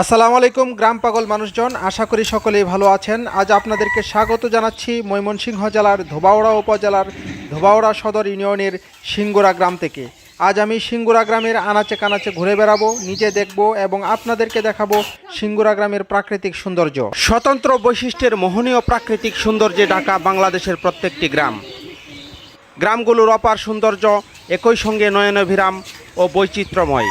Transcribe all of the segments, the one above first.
আসসালামু আলাইকুম, গ্রাম পাগল মানুষজন। আশা করি সকলেই ভালো আছেন। আজ আপনাদেরকে স্বাগত জানাচ্ছি ময়মনসিংহ জেলার ধোবাওড়া উপজেলার ধোবাওড়া সদর ইউনিয়নের সিঙ্গুরা গ্রাম থেকে। আজ আমি সিঙ্গুরা গ্রামের আনাচে কানাচে ঘুরে বেড়াবো, নিজে দেখব এবং আপনাদেরকে দেখাবো সিঙ্গুরা গ্রামের প্রাকৃতিক সৌন্দর্য। স্বতন্ত্র বৈশিষ্ট্যের মোহনীয় প্রাকৃতিক সৌন্দর্যে ঢাকা বাংলাদেশের প্রত্যেকটি গ্রাম। গ্রামগুলোর অপার সৌন্দর্য, একই সঙ্গে নয়নভিরাম ও বৈচিত্র্যময়।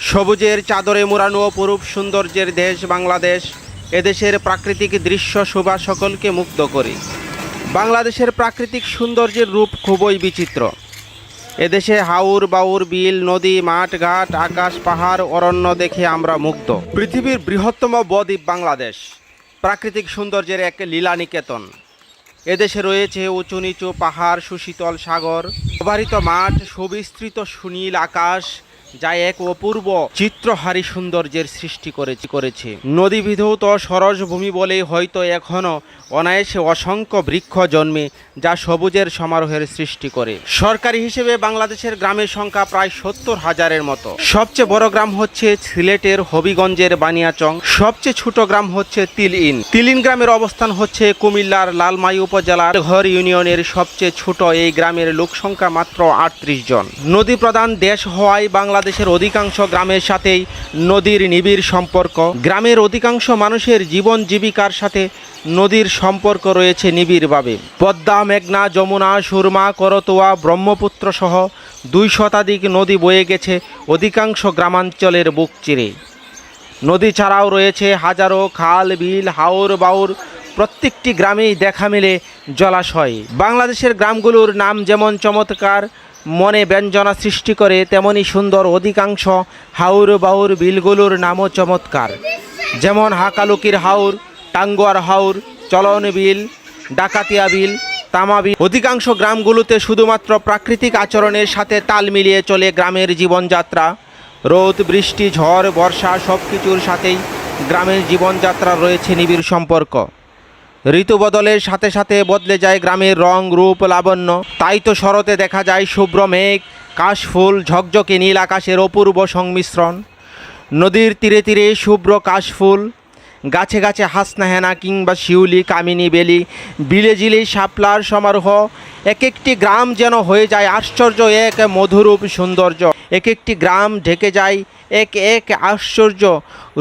সবুজের চাদরে মোড়ানো অপরূপ সৌন্দর্যের দেশ বাংলাদেশ, এদেশের প্রাকৃতিক দৃশ্য শোভা সকলকে মুগ্ধ করে। বাংলাদেশের প্রাকৃতিক সৌন্দর্যের রূপ খুবই বিচিত্র। এদেশে হাউর বাউর, বিল, নদী, মাঠ, ঘাট, আকাশ, পাহাড়, অরণ্য দেখে আমরা মুগ্ধ। পৃথিবীর বৃহত্তম বদ্বীপ বাংলাদেশ, প্রাকৃতিক সৌন্দর্যের এক লীলা নিকেতন এদেশে রয়েছে উঁচু নিচু পাহাড়, সুশীতল সাগর প্রবাহিত মাঠ, সুবিস্তৃত সুনীল আকাশ যা এক অপূর্ব চিত্রহারী সৌন্দর্যের সৃষ্টি করেছে করেছে। নদী বিধৌত সরস ভূমি বলে হয়তো এখনও অনায়াসে অসংখ্য বৃক্ষ জন্মে যা সবুজের সমারোহের সৃষ্টি করে। সরকারি হিসেবে বাংলাদেশের গ্রামের সংখ্যা প্রায় সত্তর হাজারের মতো। সবচেয়ে বড় গ্রাম হচ্ছে সিলেটের হবিগঞ্জের বানিয়াচং। সবচেয়ে ছোট গ্রাম হচ্ছে তিলইন। তিলিন গ্রামের অবস্থান হচ্ছে কুমিল্লার লালমাই উপজেলার ঘর ইউনিয়নের সবচেয়ে ছোট এই গ্রামের লোক সংখ্যা মাত্র আটত্রিশ জন। নদী প্রধান দেশ হওয়ায় বাংলাদেশের অধিকাংশ গ্রামের সাথেই নদীর নিবিড় সম্পর্ক। গ্রামের অধিকাংশ মানুষের জীবন জীবিকার সাথে নদীর সম্পর্ক রয়েছে নিবিড়ভাবে। পদ্মা, মেঘনা, যমুনা, সুরমা, করতোয়া ব্রহ্মপুত্র সহ দুই শতাধিক নদী বয়ে গেছে অধিকাংশ গ্রামাঞ্চলের বুক চিরে। নদী ছাড়াও রয়েছে হাজারো খাল, বিল, হাওর বাউর, প্রত্যেকটি গ্রামেই দেখা মেলে জলাশয়। বাংলাদেশের গ্রামগুলোর নাম যেমন চমৎকার মনে ব্যঞ্জনা সৃষ্টি করে, তেমনি সুন্দর অধিকাংশ হাউর বাউর বিলগুলোর নামও চমৎকার। যেমন হাকালুকির হাউর, টাঙ্গুয়ার হাউর, চলন বিল, ডাকাতিয়া বিল, তামা বিল। অধিকাংশ গ্রামগুলোতে শুধুমাত্র প্রাকৃতিক আচরণের সাথে তাল মিলিয়ে চলে গ্রামের জীবনযাত্রা। রোদ, বৃষ্টি, ঝড়, বর্ষা সব কিছুর সাথেই গ্রামের জীবনযাত্রা রয়েছে নিবিড় সম্পর্ক। ঋতু বদলের সাথে সাথে বদলে যায় গ্রামের রং, রূপ, লাবণ্য। তাই তো শরতে দেখা যায় শুভ্র মেঘ, কাশফুল, ঝকঝকে নীল আকাশের অপূর্ব সংমিশ্রণ। নদীর তীরে তীরে শুভ্র কাশফুল, গাছে গাছে হাসনা হেনা কিংবা শিউলি, কামিনী বেলি, বিলে জিলে শাপলার সমারোহ। এক একটি গ্রাম যেন হয়ে যায় আশ্চর্য, এক মধুরূপ সৌন্দর্য। এক একটি গ্রাম ঢেকে যায় এক এক আশ্চর্য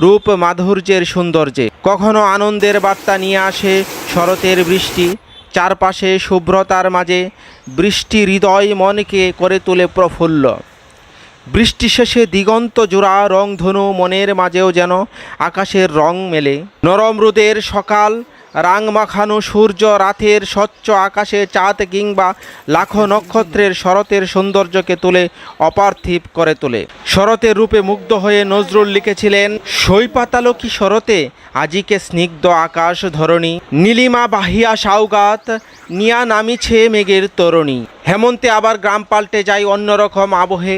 রূপ মাধুর্যের সৌন্দর্যে। কখনো আনন্দের বার্তা নিয়ে আসে শরতের বৃষ্টি, চারপাশে শুভ্রতার মাঝে বৃষ্টি হৃদয় মনকে করে তোলে প্রফুল্ল। বৃষ্টি শেষে দিগন্ত জোড়া রংধনু মনের মাঝেও যেন আকাশের রং মেলে। নরম রোদের সকাল রাং মাখানো সূর্য রাতের স্বচ্ছ আকাশে চাঁদ কিংবা লাখো নক্ষত্রের শরতের সৌন্দর্যকে তুলে অপার্থিব করে তোলে। শরতের রূপে মুগ্ধ হয়ে নজরুল লিখেছিলেন সৈপাতালো কি শরতে আজিকে স্নিগ্ধ আকাশ ধরণী, নীলিমা বাহিয়া সাউগাত, নিয়া নামিছে মেঘের তরণী। হেমন্তে আবার গ্রাম পাল্টে যায় অন্যরকম আবহে।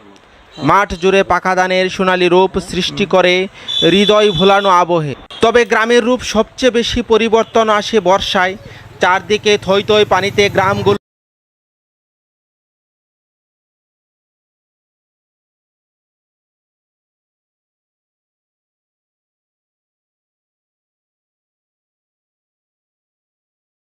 মাঠ জুড়ে পাকা দানের সোনালি রূপ সৃষ্টি করে, হৃদয় ভোলানো আবহে। তবে গ্রামের রূপ সবচেয়ে বেশি পরিবর্তন আসে বর্ষায়। চারদিকে থই থই পানিতে গ্রামগুলো